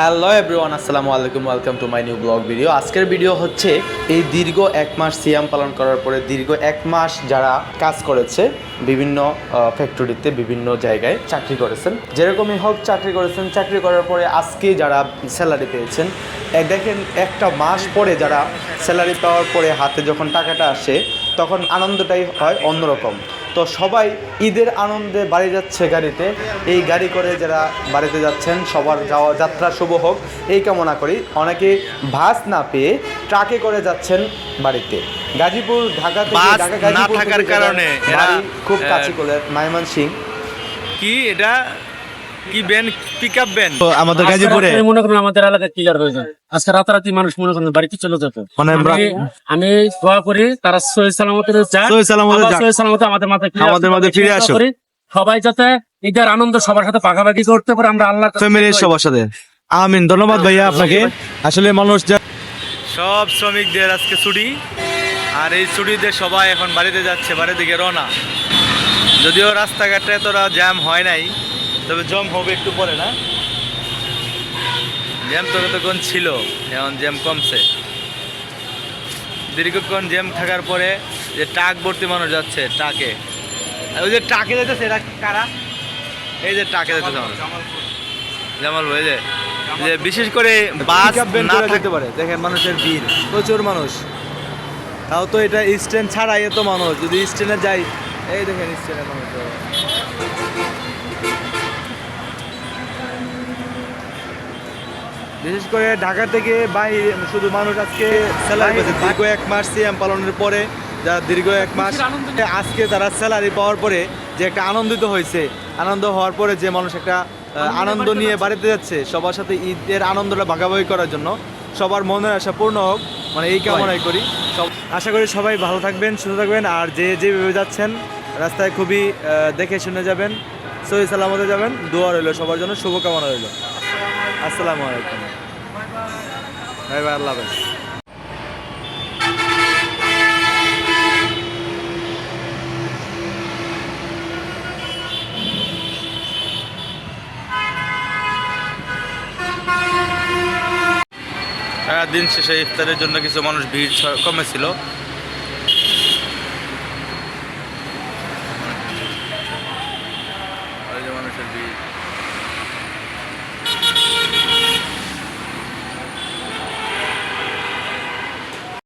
Hello everyone, আসসালামু আলাইকুম, welcome to my new vlog video. আজকের ভিডিও হচ্ছে এই দীর্ঘ এক মাস সিয়াম পালন করার পরে দীর্ঘ এক মাস যারা কাজ করেছে বিভিন্ন ফ্যাক্টরিতে বিভিন্ন জায়গায় চাকরি করেছেন। যেরকমই হোক চাকরি করেছেন, চাকরি করার পরে আজকে যারা স্যালারি পেয়েছেন দেখেন একটা মাস পরে যারা স্যালারি পাওয়ার পরে হাতে যখন টাকাটা আসে, তখন আনন্দটাই হয় অন্যরকম। তো সবাই ঈদের আনন্দে বাড়ি যাচ্ছে গাড়িতে। এই গাড়ি করে যারা বাড়িতে যাচ্ছেন সবার যাওয়া যাত্রা শুভ হোক। এই কামনা করি। অনেকে ভাস না পেয়ে ট্রাকে করে যাচ্ছেন বাড়িতে। গাজীপুর ঢাকা থেকে ঢাকা থাকার কারণে খুব আহ, কাছে করে মাইমান সিং কি এটা? কি বেন পিক আপ আমাদের গাজীপুরে। মনে করেন আমাদের ক্লিয়ার হয়ে যায় আজকে রাতারাতি মানুষ মনে করেন বাড়িতে চলে যেত। মানে আমি- আমি দোয়া করি তারা সহি সালামতের যাক। সহি সালামতে যাক। সহি সালামতে আমাদের মাথায় আমাদের ফিরে। করি, সবাই যাতে ঈদের আনন্দ সবার সাথে পাকাপাকি করতে পারে আমরা আল্লাহ ফ্যামিলির সবার সাথে। আমিন। ধন্যবাদ ভাইয়া আপনাকে। আসলে মানুষ যা- সব শ্রমিকদের আজকে ছুটি। আর এই ছুটিতে সবাই এখন বাড়িতে যাচ্ছে বাড়ি দিকে রওনা। যদিও রাস্তাঘাটে এতটা জ্যাম হয় নাই তবে জম হবে একটু পরে না? জ্যাম তো ততক্ষণ ছিল? এখন জ্যাম কমছে। দীর্ঘক্ষণ জ্যাম থাকার পরে যে ট্রাক ভর্তি মানুষ যাচ্ছে ট্রাকে। আর ওই যে ট্রাকে যেতেছে এরা কারা? এই যে ট্রাকে যেতেছে মানুষ। জামাল ভাই যে। যে বিশেষ করে বাস না করে থাক- যেতে পারে। দেখেন মানুষের ভিড় প্রচুর মানুষ। তাও তো এটা স্ট্যান্ড ছাড়াই এত মানুষ। যদি স্ট্যান্ডে যাই এই দেখেন স্ট্যান্ডের মানুষ। বিশেষ করে ঢাকা থেকে বাইরে শুধু মানুষ আজকে স্যালারি দীর্ঘ এক মাস সিএম পালনের পরে যারা দীর্ঘ এক মাস আজকে তারা স্যালারি পাওয়ার পরে যে একটা আনন্দিত হয়েছে আনন্দ হওয়ার পরে যে মানুষ একটা আনন্দ নিয়ে বাড়িতে যাচ্ছে সবার সাথে ঈদের আনন্দটা ভাগাভাগি করার জন্য সবার মনের আশা পূর্ণ হোক মানে এই কামনাই করি। সব আশা করি সবাই ভালো থাকবেন সুস্থ থাকবেন আর যে যেভাবে যাচ্ছেন রাস্তায় খুবই আহ, দেখে শুনে যাবেন সহি সালামতে যাবেন দোয়া রইল সবার জন্য শুভকামনা রইল। আসসালামু আলাইকুম। বাই বাই আল্লাহ হাফেজ। দিন শেষে ইফতারের জন্য কিছু মানুষ ভিড় কমেছিল।